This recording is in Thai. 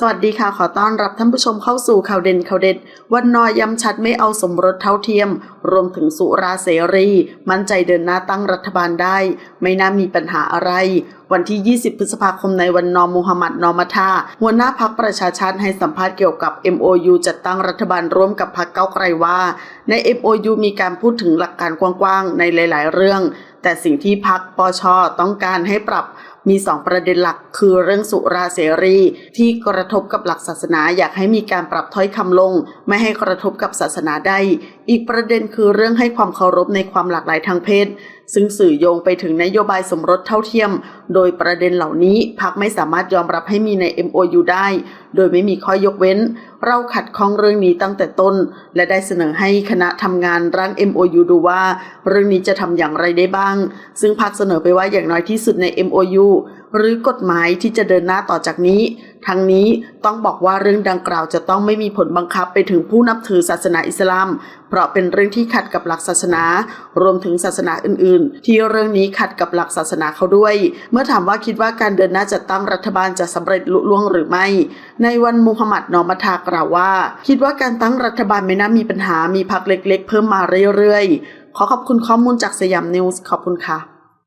สวัสดีค่ะ ขอต้อนรับท่านผู้ชมเข้าสู่ข่าวเด่นข่าวเด็ด วันนอยย้ำชัดไม่เอาสมรสเท่าเทียม รวมถึงสุราเสรี มั่นใจเดินหน้าตั้งรัฐบาลได้ ไม่น่ามีปัญหาอะไร วันที่ 20 พฤษภาคมในวันนอมูฮัมหมัดนอมาทาหัวหน้าพักประชาชาติให้สัมภาษณ์เกี่ยวกับ MOU จัดตั้งรัฐบาลร่วมกับพักเก้าไกลว่า ใน MOU มีการพูดถึงหลักการกว้างๆในหลาย ๆ เรื่อง แต่สิ่งที่พักปชต้องการให้ปรับ มี 2 ประเด็นหลัก คือเรื่องสุราเสรี ที่กระทบกับหลักศาสนาอยากให้มีการปรับถ้อยคำลง ไม่ให้กระทบกับศาสนาได้ อีกประเด็นคือเรื่องให้ความเคารพในความหลากหลายทางเพศ ซึ่งสื่อโยงไปถึงนโยบายสมรสเท่าเทียม โดยประเด็นเหล่านี้พักไม่สามารถยอมรับให้มีใน MOU ได้ โดยไม่มีข้อยกเว้น เราขัดข้องเรื่องนี้ตั้งแต่ต้น และได้เสนอให้คณะทำงานร่าง MOU ดูว่า เรื่องนี้จะทำอย่างไรได้บ้าง ซึ่งพักเสนอไปว่าอย่างน้อยที่สุดใน MOU หรือกฎหมายที่จะเดินหน้าต่อจากนี้ ทั้งนี้ต้องบอกว่าเรื่องดังกล่าวจะต้องไม่มีผลบังคับไปถึงผู้นับถือศาสนาอิสลาม เพราะเป็นเรื่องที่ขัดกับหลักศาสนา รวมถึงศาสนาอื่น ๆ ที่เรื่องนี้ขัดกับหลักศาสนาเขาด้วย เมื่อถามว่าคิดว่าการเดินหน้าจัดตั้งรัฐบาลจะสำเร็จลุล่วงหรือไม่ ในวันมูฮัมหมัดนอมัทากล่าวว่า คิดว่าการตั้งรัฐบาลไม่น่ามีปัญหามีพรรคเล็ก ๆ เพิ่มมาเรื่อยๆขอขอบคุณข้อมูลจากสยามนิวส์ขอบคุณค่ะ